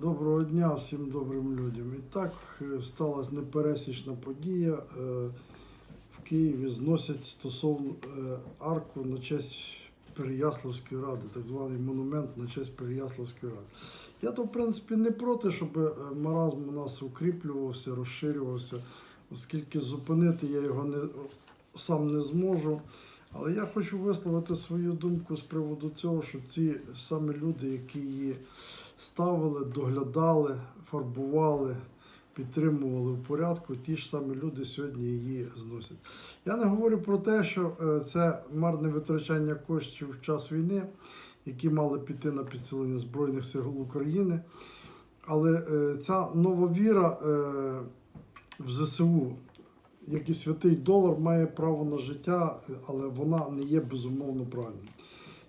Доброго дня всім добрим людям. І так е, сталася непересічна подія. Е, В Києві зносять стосовно е, арку на честь Переяславської ради, так званий монумент на честь Переяславської ради. Я то, в принципі, не проти, щоб маразм у нас укріплювався, розширювався, оскільки зупинити я його не, сам не зможу. Але я хочу висловити свою думку з приводу цього, що ці самі люди, які її ставили, доглядали, фарбували, підтримували в порядку, ті ж самі люди сьогодні її зносять. Я не говорю про те, що е, це марне витрачання коштів в час війни, які мали піти на підсилення Збройних сил України. Але е, ця нова віра е, в ЗСУ, як і святий долар, має право на життя, але вона не є безумовно правильною.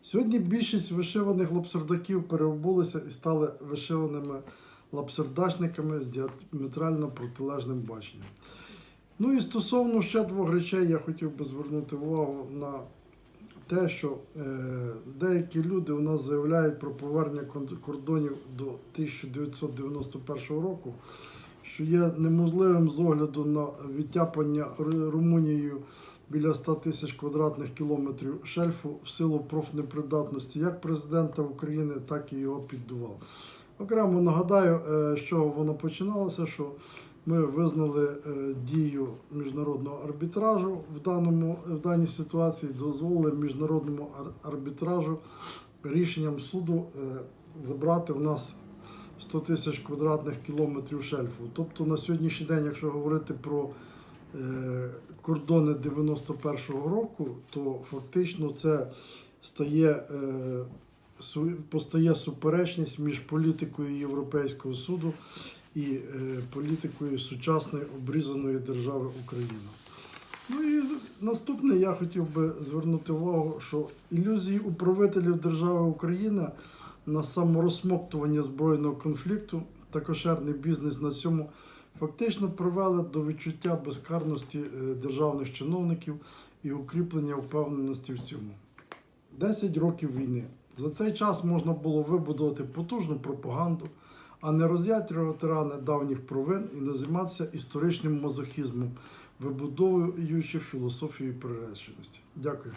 Сьогодні більшість вишиваних лапсердаків переобулися і стали вишиваними лапсердачниками з діаметрально протилежним баченням. Ну і стосовно ще двох речей, я хотів би звернути увагу на те, що е, деякі люди у нас заявляють про повернення кордонів до 1991 року, що є неможливим з огляду на відтяпання Румунією біля 100 тисяч квадратних кілометрів шельфу в силу профнепридатності як президента України, так і його піддувал. Окремо нагадаю, е, з чого воно починалося, що ми визнали е, дію міжнародного арбітражу в, даному, в даній ситуації, дозволили міжнародному арбітражу рішенням суду е, забрати в нас 100 тисяч квадратних кілометрів шельфу. Тобто на сьогоднішній день, якщо говорити про е, кордони 91-го року, то фактично це стає, е, постає суперечність між політикою Європейського суду і е, політикою сучасної обрізаної держави Україна. Ну і наступне я хотів би звернути увагу, що ілюзії управителів держави Україна на саморозсмоктування збройного конфлікту та кошерний бізнес на цьому фактично привели до відчуття безкарності е, державних чиновників і укріплення впевненості в цьому. 10 років війни. За цей час можна було вибудувати потужну пропаганду, а не роз'ятрювати рани давніх провин і не займатися історичним мазохізмом, вибудовуючи філософію приреченості. Дякую.